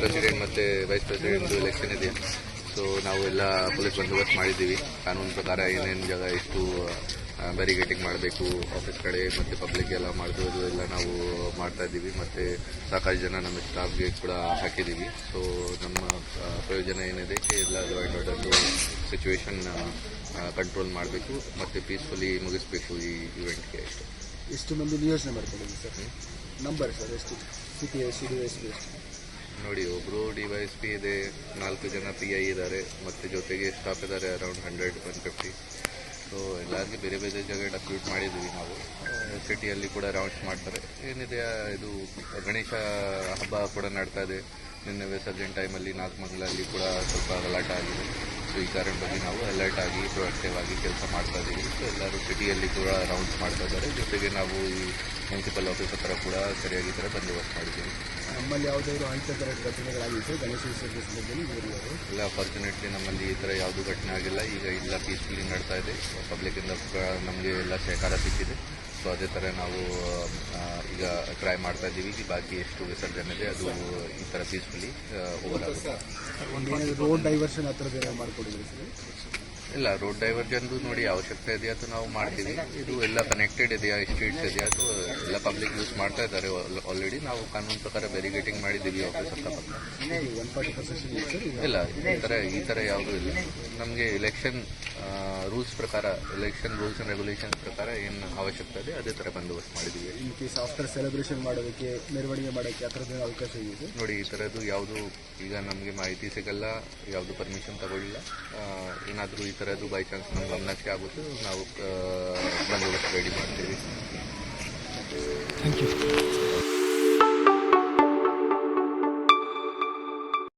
President ಮತ್ತು vice president election ಇದೆ. So ನಾವೆಲ್ಲ ಎಲ್ಲ ಪೊಲೀಸ್ ಬಂದೋಬಸ್ತ್ ಮಾಡಿದ್ದೀವಿ. ಕಾನೂನು ಪ್ರಕಾರ ಏನೇನು ಜಾಗ ಇಷ್ಟು ಬ್ಯಾರಿಗೇಟಿಂಗ್ ಮಾಡಬೇಕು ಆಫೀಸ್ ಕಡೆ ಮತ್ತು ಪಬ್ಲಿಕ್ ಎಲ್ಲ ಮಾಡಿದ್ರು ಎಲ್ಲ ನಾವು ಮಾಡ್ತಾ ಇದ್ದೀವಿ. ಮತ್ತು ಸಾಕಷ್ಟು ಜನ ನಮ್ಮ ಸ್ಟಾಫ್ಗೆ ಕೂಡ ಹಾಕಿದ್ದೀವಿ. ಸೊ ನಮ್ಮ ಪ್ರಯೋಜನ ಏನಿದೆ ಎಲ್ಲ ಜಾಯಿಂಟ್ ಆರ್ಡರ್ದು ಸಿಚುವೇಶನ್ ಕಂಟ್ರೋಲ್ ಮಾಡಬೇಕು. ಮತ್ತು ಪೀಸ್ಫುಲಿ ಮುಗಿಸ್ಬೇಕು ಈ ಇವೆಂಟ್ಗೆ ಎಷ್ಟು ಇಷ್ಟು ಮಂದಿ ನಿಯೋಜನೆ ಮಾಡ್ಕೊಂಡಿದ್ದೀವಿ ಸರ್? ನಂಬರ್ ಸರ್, ಎಷ್ಟು? C P S C D S ಎಷ್ಟು ನೋಡಿ, ಒಬ್ರು ಡಿ ವೈ ಎಸ್ ಪಿ ಇದೆ, ನಾಲ್ಕು ಜನ ಪಿ ಐ ಇದ್ದಾರೆ, ಮತ್ತು ಜೊತೆಗೆ ಸ್ಟಾಫ್ ಇದ್ದಾರೆ around hundred one fifty so ಎಲ್ಲರಿಗೆ ಬೇರೆ ಬೇರೆ ಜಾಗ ಡಕ್ಯೂಟ್ ಮಾಡಿದ್ದೀವಿ ನಾವು. ಸಿಟಿಯಲ್ಲಿ ಕೂಡ ರೌಂಡ್ಸ್ ಮಾಡ್ತಾರೆ. ಏನಿದೆ, ಇದು ಗಣೇಶ ಹಬ್ಬ ಕೂಡ ನಡ್ತಾ ಇದೆ. ನಿನ್ನೆ ವಿಸರ್ಜನ್ ಟೈಮಲ್ಲಿ ನಾಲ್ಕು ಕೂಡ ಸ್ವಲ್ಪ ಗಲಾಟೆ ಆಗಿದೆ. ಸೊ ಈ ಬಗ್ಗೆ ನಾವು ಅಲರ್ಟ್ ಆಗಿ ಪ್ರೊಡಕ್ಟಿವ್ ಆಗಿ ಕೆಲಸ ಮಾಡ್ತಾ ಇದ್ದೀವಿ ಸೊ ಎಲ್ಲರೂ ಸಿಟಿಯಲ್ಲಿ ಕೂಡ ರೌಂಡ್ಸ್ ಮಾಡ್ತಾ ಇದ್ದಾರೆ. ಜೊತೆಗೆ ನಾವು ಈ ಮುನ್ಸಿಪಲ್ ಆಫೀಸ್ ಹತ್ರ ಕೂಡ ಸರಿಯಾಗಿ ಥರ ಬಂದೋಬಸ್ತ್ ಮಾಡಿದ್ದೀವಿ. ನಮ್ಮಲ್ಲಿ ಯಾವುದಾದ್ರು ಅಹಿಂಸಕರ ಘಟನೆಗಳಾಗಿತ್ತು ಗಣೇಶ ವಿಸರ್ಜನೆ ಸಂದರ್ಭದಲ್ಲಿ ಇವರು ಇಲ್ಲ ಫಾರ್ಚುನೇಟ್ಲಿ ನಮ್ಮಲ್ಲಿ ಈ ಥರ ಯಾವುದೂ ಘಟನೆ ಆಗಿಲ್ಲ. ಈಗ ಇಲ್ಲ ಪೀಸ್ಫುಲ್ಲಿ ನಡ್ತಾ ಇದೆ. ಪಬ್ಲಿಕ್ಕಿಂದ ನಮಗೆ ಎಲ್ಲ ಸಹಕಾರ ಸಿಕ್ಕಿದೆ. ಸೊ ಅದೇ ಥರ ನಾವು ಈಗ ಟ್ರೈ ಮಾಡ್ತಾ ಇದ್ದೀವಿ ಬಾಕಿ ಎಷ್ಟು ವಿಸರ್ಜನೆ ಇದೆ, ಅದು ಈ ಥರ ಪೀಸ್ಫುಲಿ ಓವರ್ ರೋಡ್ ಡೈವರ್ಷನ್ ಆ ಥರದ್ದು ಸರ್? ಇಲ್ಲ ರೋಡ್ ಡೈವರ್ಜನ್ದು ನೋಡಿ ಅವಶ್ಯಕತೆ ಇದೆಯಾ ಅದು ನಾವು ಮಾಡ್ತೀವಿ? ಇದು ಎಲ್ಲ ಕನೆಕ್ಟೆಡ್ ಇದೆಯಾ? ಸ್ಟ್ರೀಟ್ಸ್ ಇದೆಯಾ? ಅದು ಎಲ್ಲ ಪಬ್ಲಿಕ್ ಯೂಸ್ ಮಾಡ್ತಾ ಇದ್ದಾರೆ ಆಲ್ರೆಡಿ ನಾವು ಕಾನೂನು ಪ್ರಕಾರ ಬ್ಯಾರಿಗೇಟಿಂಗ್ ಮಾಡಿದ್ದೀವಿ ಆಫೀಸ್ ಹತ್ರ. ಇಲ್ಲ ಈ ಥರ ಈ ಥರ ಯಾವುದೂ ಇಲ್ಲ. ನಮಗೆ ಎಲೆಕ್ಷನ್ ರೂಲ್ಸ್ ಪ್ರಕಾರ ಎಲೆಕ್ಷನ್ ರೂಲ್ಸ್ ಆ್ಯಂಡ್ ರೆಗ್ಯುಲೇಷನ್ಸ್ ಪ್ರಕಾರ ಏನು ಅವಶ್ಯಕತೆ ಇದೆ ಅದೇ ಥರ ಬಂದೋಬಸ್ತ್ ಮಾಡಿದ್ದೀವಿ. ಇನ್ ಕೇಸ್ ಆಫ್ಟರ್ ಸೆಲೆಬ್ರೇಷನ್ ಮಾಡೋದಕ್ಕೆ ಮೆರವಣಿಗೆ ಮಾಡೋಕ್ಕೆ ಆ ಅವಕಾಶ ಇದೆ? ನೋಡಿ ಈ ಥರದ್ದು ಯಾವುದು ಈಗ ನಮಗೆ ಮಾಹಿತಿ ಸಿಗಲ್ಲ ಯಾವುದು ಪರ್ಮಿಷನ್ ತಗೊಳ್ಳಿಲ್ಲ. ಏನಾದರೂ ಈ ಥರದ್ದು ಬೈ ಚಾನ್ಸ್ ನಮ್ಮ ಗಮನಕ್ಕೆ ಆಗುತ್ತೆ ನಾವು ಬಂದೋಬಸ್ತ್ ರೆಡಿ ಮಾಡ್ತೀವಿ. Thank you